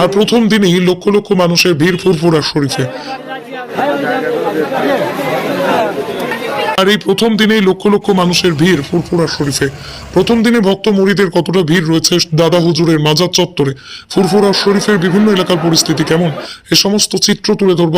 আর প্রথম দিনেই লক্ষ লক্ষ মানুষের ভিড় ফুরফুরা শরীফে। আর এই প্রথম দিনেই লক্ষ লক্ষ মানুষের ভিড় ফুরফুরা শরীফে। প্রথম দিনে ভক্ত মুড়িদের কতটা ভিড় রয়েছে, দাদা হুজুরের মাজার চত্বরে। ফুরফুরা শরীফের বিভিন্ন এলাকার পরিস্থিতি কেমন? এ সমস্ত চিত্র তুলে ধরব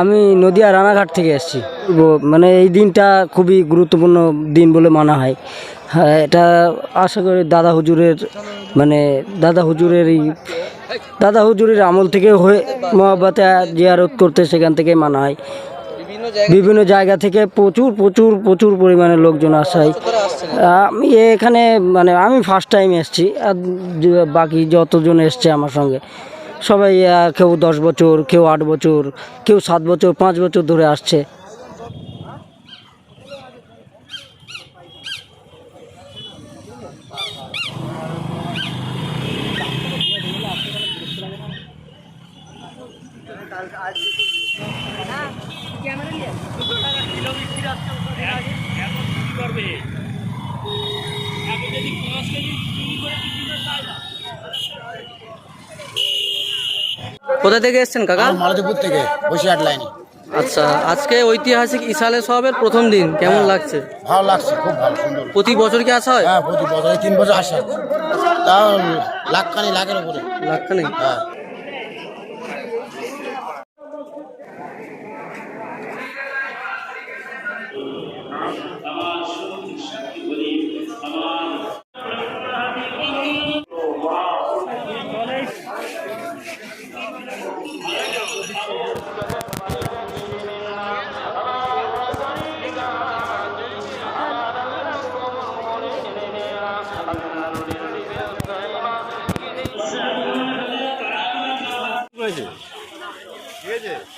আমি নদিয়া রানাঘাট থেকে এসেছি। মানে এই দিনটা খুবই গুরুত্বপূর্ণ দিন বলে মানা হয়। হ্যাঁ এটা আশা করি দাদা হুজুরের মানে দাদা হুজুরের এই দাদা হুজুরের আমল থেকে হয়ে মহাবাতে জিয়ারত করতে সেখান থেকে মানা হয় বিভিন্ন জায়গা থেকে প্রচুর প্রচুর প্রচুর পরিমাণে লোকজন আসায়। আমি এখানে মানে আমি ফার্স্ট টাইম এসছি, আর বাকি যতজন এসছে আমার সঙ্গে, সবাই কেউ দশ বছর, কেউ আট বছর, কেউ সাত বছর, পাঁচ বছর ধরে আসছে। কোথা থেকে এসেছেন কাকা? মালতীপুর থেকে বসিরহাট লাইনে আচ্ছা আজকে ঐতিহাসিক ইসালে সবের প্রথম দিন কেমন লাগছে? ভালো লাগছে খুব ভালো সুন্দর। প্রতি বছর কি আসা হয়? হ্যাঁ প্রতি বছর তিন বছর আসা তাও লাখখানি লাখের উপরে। লাখখানেক হ্যাঁ। আমার সত্যি সাক্ষী বলি আমার ঠিক আছে